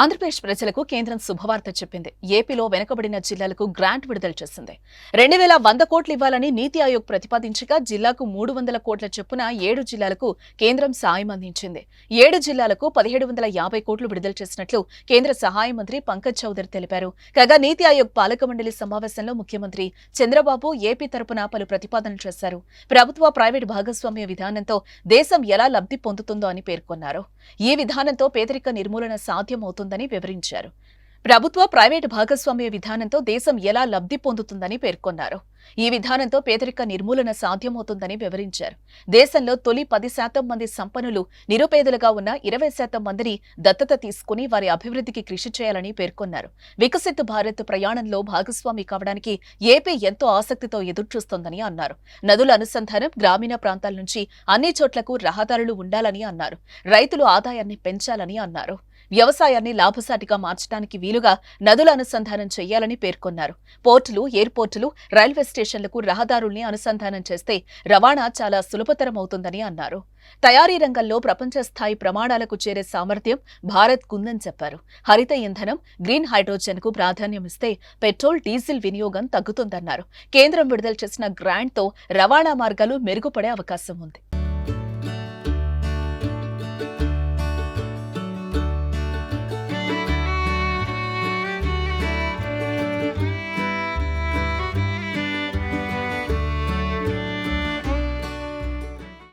ఆంధ్రప్రదేశ్ ప్రజలకు కేంద్రం శుభవార్త చెప్పింది. ఏపీలో వెనుకబడిన జిల్లాలకు గ్రాంట్ విడుదల చేసింది. రెండు వేల వంద కోట్లు ఇవ్వాలని నీతి ఆయోగ్ ప్రతిపాదించగా జిల్లాకు మూడు వందల కోట్ల చొప్పున ఏడు జిల్లాలకు కేంద్రం సాయం అందించింది. ఏడు జిల్లాలకు పదిహేడు వందల యాభై కోట్లు విడుదల చేసినట్లు కేంద్ర సహాయ మంత్రి పంకజ్ చౌదరి తెలిపారు. కాగా నీతి ఆయోగ్ పాలక మండలి సమావేశంలో ముఖ్యమంత్రి చంద్రబాబు ఏపీ తరపున పలు ప్రతిపాదనలు చేశారు. ప్రభుత్వ ప్రైవేట్ భాగస్వామ్య విధానంతో దేశం ఎలా లబ్ధి పొందుతుందో అని పేర్కొన్నారు. ఈ విధానంతో పేదరిక నిర్మూలన సాధ్యమవుతుంది సాధ్యమవుతుందని వివరించారు. ప్రభుత్వ ప్రైవేటు భాగస్వామ్య విధానంతో దేశం ఎలా లబ్ధి పొందుతుందని పేర్కొన్నారు. ఈ విధానంతో పేదరిక నిర్మూలన సాధ్యమవుతుందని వివరించారు. దేశంలో తొలి పది శాతం మంది సంపన్నులు నిరుపేదలుగా ఉన్న ఇరవై శాతం మందిని దత్తత తీసుకుని వారి అభివృద్ధికి కృషి చేయాలని పేర్కొన్నారు. వికసిత్ భారత్ ప్రయాణంలో భాగస్వామి కావడానికి ఏపీ ఎంతో ఆసక్తితో ఎదురుచూస్తోందని అన్నారు. నదుల అనుసంధానం గ్రామీణ ప్రాంతాల నుంచి అన్ని చోట్లకు రహదారులు ఉండాలని అన్నారు. రైతులు ఆదాయాన్ని పెంచాలని అన్నారు. వ్యవసాయాన్ని లాభసాటిగా మార్చడానికి వీలుగా నదుల అనుసంధానం చేయాలని పేర్కొన్నారు. పోర్టులు ఎయిర్పోర్టులు రైల్వే స్టేషన్లకు రహదారుల్ని అనుసంధానం చేస్తే రవాణా చాలా సులభతరం అవుతుందని అన్నారు. తయారీ రంగంలో ప్రపంచ స్థాయి ప్రమాణాలకు చేరే సామర్థ్యం భారత్ కుందని చెప్పారు. హరిత ఇంధనం గ్రీన్ హైడ్రోజన్కు ప్రాధాన్యమిస్తే పెట్రోల్ డీజిల్ వినియోగం తగ్గుతుందన్నారు. కేంద్రం విడుదల చేసిన గ్రాంట్తో రవాణా మార్గాలు మెరుగుపడే అవకాశం ఉంది.